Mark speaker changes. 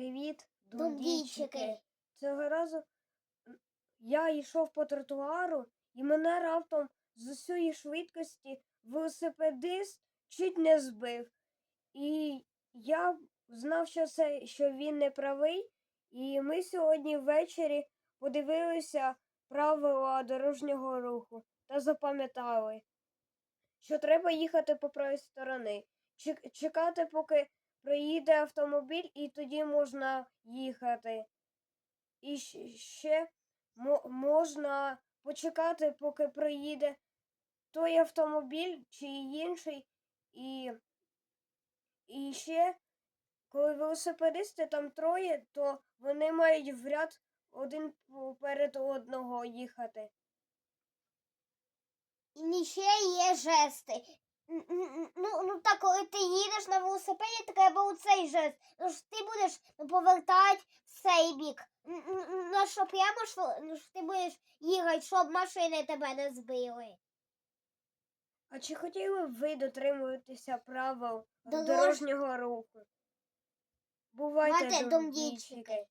Speaker 1: Привіт,
Speaker 2: Дундійчики.
Speaker 1: Цього разу я йшов по тротуару, і мене раптом з усієї швидкості велосипедист чуть не збив. І я знав, що це що він не правий. І ми сьогодні ввечері подивилися правила дорожнього руху та запам'ятали, що треба їхати по правій сторони. Чекати, поки проїде автомобіль, і тоді можна їхати. І ще можна почекати, поки проїде той автомобіль чи інший. І, і ще, коли велосипедисти там троє, то вони мають в ряд один перед одного їхати.
Speaker 2: І ще є жести. Так, коли ти їдеш на велосипеді, треба у цей жест. Ну ти будеш ну, повертати в цей бік. Ну що прямо ж ну, ти будеш їхати, щоб машини тебе не збили.
Speaker 1: А чи хотіли б ви дотримуватися правил
Speaker 2: Дорож-
Speaker 1: дорожнього руху? Бувайте,
Speaker 2: дундійчики.